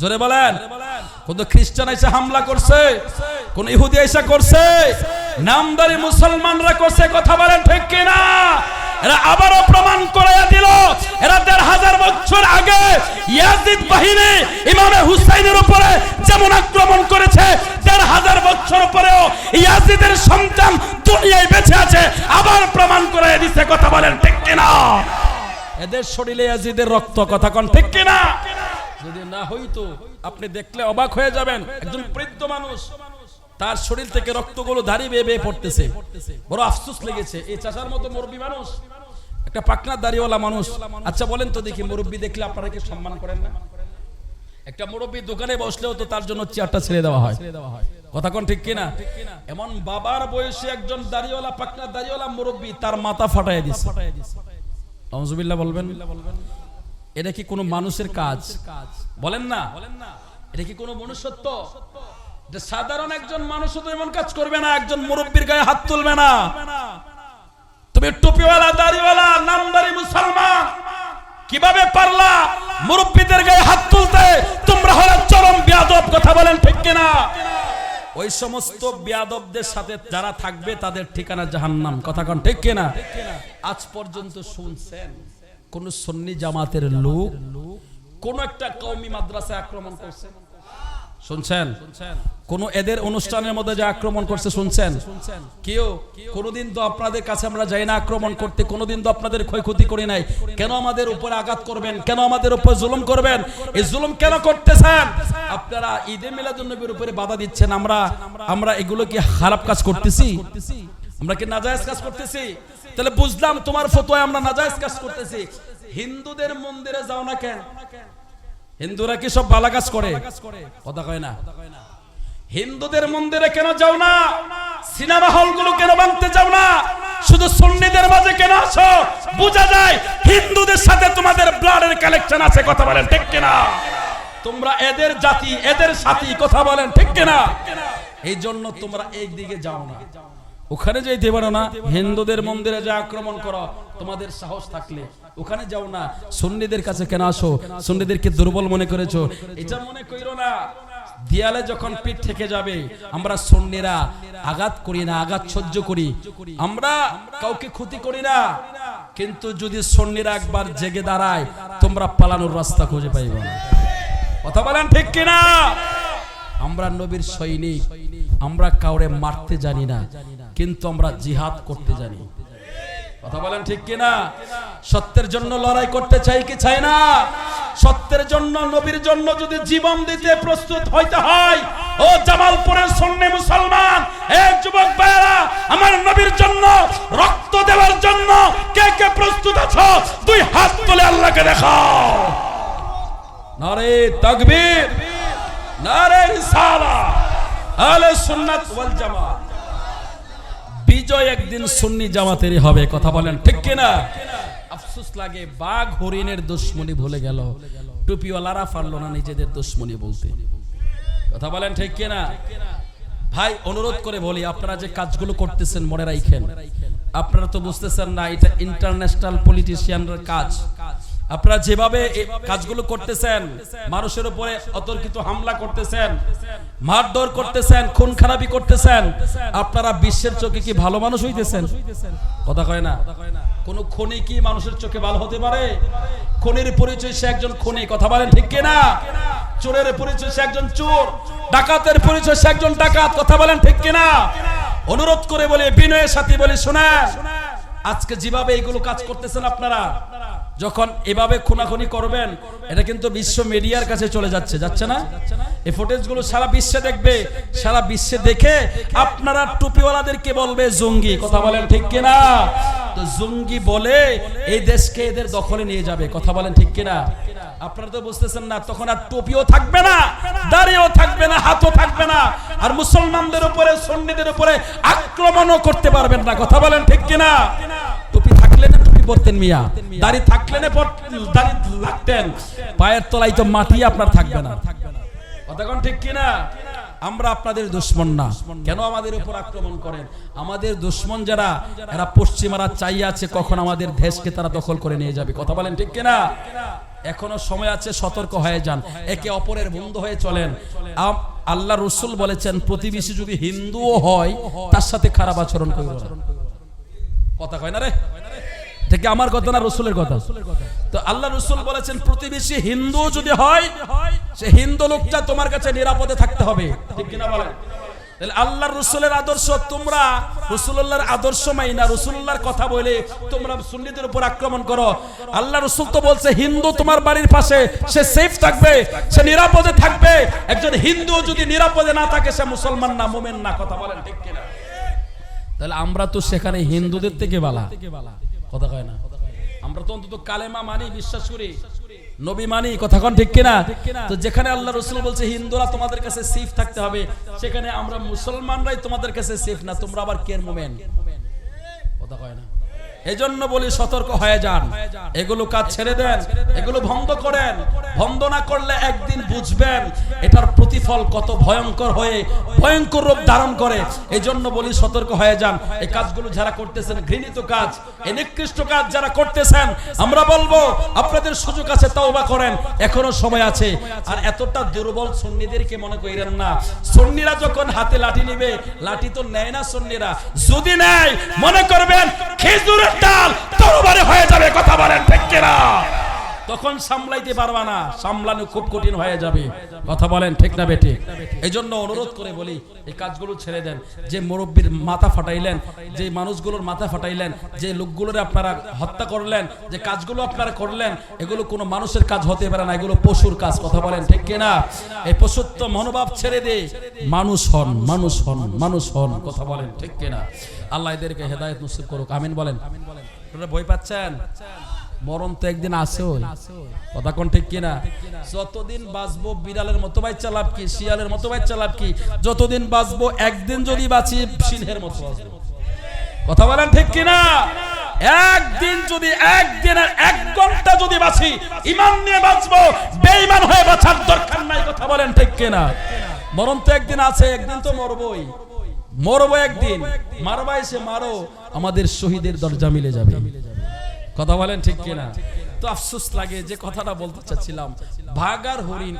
জোরে বলেন। কোন খ্রিস্টান এসে হামলা করছে, কোন ইহুদি এসে করছে, নামদারি মুসলমানরা করছে, কথা বলেন ঠিক কিনা? এরা আবারও প্রমাণ করে দিল, এরা দেড় হাজার বছর আগে ইয়াজিদ বাহিনী ইমামে হুসাইনের উপরে যেমন আক্রমণ করেছে, দেড় হাজার বছর পরেও ইয়াজিদের সন্তান দুনিয়ায় বেঁচে আছে, আবার প্রমাণ করে দিচ্ছে কথা বলেন ঠিক কিনা? এদের শরীরে ইয়াজিদের রক্ত, কথা কন ঠিক কিনা? যদি না হইতো আপনি দেখলে অবাক হয়ে যাবেন। একজন বৃদ্ধ মানুষ, তার শরীর থেকে রক্তগুলো দাঁড়িয়ে বেয়ে বেয়ে পড়তেছে। বড় আফসোস লেগেছে। এই চাষার মতো মুরব্বী মানুষ, একটা পাকনার দাড়িওয়ালা মানুষ। আচ্ছা বলেন তো দেখি, মুরব্বী দেখলে আপনারা কি সম্মান করেন না? একটা মুরব্বী দোকানে বসলেও তো তার জন্য চেয়ারটা ছেড়ে দেওয়া হয়। কথা কোন ঠিক কিনা? এমন বাবার বয়সে একজন দাড়িওয়ালা পাকনার দাড়িওয়ালা মুরব্বী তার মাথা ফাটাই দিচ্ছে নজুবিল্লাহ বলবেন? এটা কি কোনো মানুষের কাজ? বলেন না। এটা কি কোনো মনুষ্যত্ব? যে সাধারণ একজন মানুষ তো এমন কাজ করবে না, একজন মুরব্বীর গায়ে হাত তুলবে না। তুমি টুপিওয়ালা, দাড়িওয়ালা, নামদারি মুসলমান, কীভাবে পারলা মুরব্বীদের গায়ে হাত তুলতে? তোমরা হলে চরম বিয়াদব, কথা বলেন ঠিক কিনা? ওই সমস্ত বিয়াদবদের সাথে যারা থাকবে, তাদের ঠিকানা জাহান্নাম, কথা কন ঠিক কিনা? আজ পর্যন্ত শুনছেন? কোন সন্নি জামাতের লোক কোন একটা কওমি মাদ্রাসায় আক্রমণ করছে। শুনছেন? কোন এদের অনুষ্ঠানের মধ্যে যে আক্রমণ করছে, শুনছেন? কেউ, কোনোদিন তো আপনাদের কাছে আমরা যাই না আক্রমণ করতে, কোনোদিন তো আপনাদের ক্ষয়ক্ষতি করি নাই। কেন আমাদের উপরে আঘাত করবেন? কেন আমাদের উপর জুলুম করবেন? এই জুলুম কেন করতেছেন? আপনারা ঈদে মিলাদুন নবীর উপরে বাধা দিচ্ছেন। আমরা আমরা এগুলো কি খারাপ কাজ করতেছি? আমরা কি নাজায়েজ কাজ করতেছি? তাহলে বুঝলাম তোমার ফতোয় আমরা নাজায়েজ কাজ করতেছি। হিন্দুদের মন্দিরে যাও না কেন? হিন্দুরা কি সব বালা কাজ করে? কথা কয় না। হিন্দুদের মন্দিরে কেন যাও না? সিনেমা হলগুলো কেন ভাঙতে যাও না? শুধু সুন্নিদের মাঝে কেন আসো? বোঝা যায় হিন্দুদের সাথে তোমাদের ব্লাডের কালেকশন আছে, কথা বলেন, ঠিক কিনা? তোমরা এদের জাতি, এদের সাথী, কথা বলেন, ঠিক কিনা? এই জন্য তোমরা এই দিকে যাও না। ওখানে যাইতে পারো না, হিন্দুদের মন্দিরে যা আক্রমণ করো, তোমাদের সাহস থাকলে ওখানে যাও না। সুন্নিদের কাছে কেন আসো? সুন্নিদেরকে দুর্বল মনে করেছ? এটা মনে কইরো না। দেয়ালে যখন পিঠ থেকে যাবে, আমরা সন্নিরা আঘাত করি না, আঘাত সহ্য করি। আমরা কাউকে ক্ষতি করি না। কিন্তু যদি সন্নিরা একবার জেগে দাঁড়ায়, তোমরা পালানোর রাস্তা খুঁজে পাইবে না। কথা বলেন ঠিক কিনা? আমরা নবীর সৈনিক। আমরা কাউরে মারতে জানি না, কিন্তু আমরা জিহাদ করতে জানি। কথা বলেন ঠিক কিনা? সত্যের জন্য লড়াই করতে চাই কি চাই না? সত্যের জন্য, নবীর জন্য যদি জীবন দিতে প্রস্তুত হইতে হয়, ও জামালপুরের সন্নি মুসলমান, এ যুবক ভাইরা আমার নবীর জন্য, রক্ত দেওয়ার জন্য কে কে প্রস্তুত আছো? দুই হাত তুলে আল্লাহকে দেখাও। নারে তাকবীর, নারে রিসালা আলে সুন্নাত ওয়াল জামাত। বিজয় একদিন সুন্নি জামাতেরই হবে, কথা বলেন ঠিক কিনা? আফসোস লাগে, বাঘ হরিণের দুশ্মনী ভুলে গেল। টুপিওয়ালারা পারল না নিজেদের দুশ্মনী বলতে। কথা বলেন ঠিক কিনা? ভাই, অনুরোধ করে বলি, আপনারা যে কাজগুলো করতেছেন, মনে রাখেন। আপনারা তো বুঝতেছেন না, এটা ইন্টারন্যাশনাল পলিটিশিয়ানরা কাজ। আপনারা যেভাবে কাজগুলো করতেছেন, মানুষের উপরে অতর্কিত হামলা করতেছেন, মারধর করতেছেন, খুন খারাপি করতেছেন, আপনারা বিশ্বের চোখে কি ভালো মানুষ হইতেছেন? কথা কয় না? কোন খনি কি মানুষের চোখে ভালো হতে পারে? খনির পরিচয় সে একজন খনি, কথা বলেন ঠিক কিনা চোরের পরিচয় সে একজন চোর, ডাকাতের পরিচয় সে একজন ডাকাত, কথা বলেন ঠিক কিনা অনুরোধ করে বলি, বিনয়ের সাথে বলি শোনা আজকে যেভাবে এইগুলো কাজ করতেছেন আপনারা যখন এভাবে খুনাখুনি করবেন, এটা কিন্তু বিশ্ব মিডিয়ার কাছে চলে যাচ্ছে যাচ্ছে না? এই ফুটেজগুলো সারা বিশ্বে দেখবে, সারা বিশ্বে দেখে আপনারা টুপিওয়ালাদেরকে বলবে, জঙ্গি কথা বলেন ঠিক কিনা? তো জঙ্গি বলে, এই দেশকে এদের দখলে নিয়ে যাবে কথা বলেন ঠিক কিনা? আপনারা তো বুঝতেছেন না, তখন আর টুপিও থাকবে না, দাড়িও থাকবে না, হাতও থাকবে না, আর মুসলমানদের উপরে, সন্নিদের উপরে আক্রমণও করতে পারবেন না, কথা বলেন ঠিক কিনা? টুপি থাকলে না টুপি পরতেন মিয়া। দাড়ি থাকলে না দাড়ি লাগতেন। পায়ের তলায় তো মাটি আপনার থাকবে না। কথা ঠিক কিনা? আমরা আপনাদের দুশ্মন না। কেন আমাদের উপর আক্রমণ করেন? আমাদের দুশ্মন যারা, এরা পশ্চিমারা চাই আছে কখন আমাদের দেশকে তারা দখল করে নিয়ে যাবে। কথা বলেন ঠিক কিনা? এখনও সময় আছে, সতর্ক হয়ে যান। একে অপরের বন্ধু হয়ে চলেন। আল্লাহ রসুল বলেছেন, প্রতিবেশী যদি হিন্দুও হয়, তার সাথে খারাপ আচরণ করবে কথা কয় না রে? থেকে আমার কথা না রসুলের কথা? তো আল্লাহ রসুল বলেছেন, প্রতিবেশী হিন্দু যদি হয়, সে হিন্দু লোকটা তোমার কাছে নিরাপদে থাকতে হবে। ঠিক কিনা বলেন? তাহলে আল্লাহর রসুলের আদর্শ, তোমরা রসুল্লাহর আদর্শ মাইনা রসুল্লাহর কথা বলে তোমরা সুন্নিদের উপর আক্রমণ করো। আল্লাহ রসুল তো বলছে, হিন্দু তোমার বাড়ির পাশে, সে সেফ থাকবে, সে নিরাপদে থাকবে। একজন হিন্দু যদি নিরাপদে না থাকে, সে মুসলমান না, মোমেন না, কথা বলেন ঠিক কিনা? তাহলে আমরা তো সেখানে হিন্দুদের থেকে বালা। কথা কয় না। আমরা তো অন্তত কালেমা মানি, বিশ্বাস করি। নবী মানি, কথা কন ঠিক কিনা? তো যেখানে আল্লাহ রসুল বলছে, হিন্দুরা তোমাদের কাছে সেফ থাকতে হবে সেখানে আমরা মুসলমানরাই তোমাদের কাছে সেফ না, তোমরা আবার মোমেন? কথা কয় না। এজন্য বলি, সতর্ক হয়ে যান। এগুলো কাজ ছেড়ে দেন, এগুলো বন্ধ করেন। বন্ধ না করলে একদিন বুঝবেন, এটার প্রতিফল কত ভয়ঙ্কর হয়ে ভয়ঙ্কর রূপ ধারণ করে। এজন্য বলি সতর্ক হয়ে যান। এই কাজগুলো যারা করতেছেন, ঘৃণিত কাজ এই নিকৃষ্ট কাজ যারা করতেছেন, আমরা বলব, আপনাদের সুযোগ আছে, তওবা করেন। এখনও সময় আছে। আর এতটা দুর্বল সন্নিদেরকে মনে করেন না। সন্নিরা যখন হাতে লাঠি নিবে, লাঠি তো নেয় না সন্নিরা। যদি নেয়, মনে করবেন, খেজুরের ডাল তরবারে হয়ে যাবে, কথা বলেন ঠিক কিনা? তখন সামলাইতে পারবা না। সামলানো খুব কঠিন হয়ে যাবে। কথা বলেন, ঠিক না বেটি এই জন্য অনুরোধ করে বলি, এই কাজগুলো ছেড়ে দেন। যে মুরব্বীর মাথা ফাটাইলেন, যে মানুষগুলোর মাথা ফাটাইলেন, যে লোকগুলোর আপনারা হত্যা করলেন, যে কাজগুলো আপনারা করলেন, এগুলো কোনো মানুষের কাজ হতে পারে না, এগুলো পশুর কাজ। কথা বলেন, ঠিক কিনা? এই পশুত্ব মনোভাব ছেড়ে দে। মানুষ হন মানুষ হন মানুষ হন। কথা বলেন, ঠিক কিনা? আল্লাহ এদেরকে হেদায়ত নসিব করুক। আমিন বলেন। আপনারা ভয় পাচ্ছেন? মরণ তো একদিন ওই কথা ঠিক কিনা? যতদিন বাঁচবো বিড়ালের মতো বাই চালাপ কি? শিয়ালের মতো বাই চালাপ কি? যতদিন বাঁচবো একদিন যদি বাঁচি, সিংহের মতো কথা বলেন ঠিক কিনা? একদিন যদি একদিন আর এক ঘণ্টা যদি বাঁচি, ইমান নিয়ে বাঁচবো, বেঈমান হয়ে বাঁচার দরকার নাই, কথা বলেন ঠিক কিনা? মরণ তো একদিন আছে, একদিন তো মরবই। মরবো একদিন। মারবাই সে মারো, আমাদের শহীদের দরজা মিলে যাবে। কথা বলেন ঠিক কিনা? তো আফসোস লাগে যে কথাটা বলতে চাচ্ছিলাম। ভাগার হরিণ।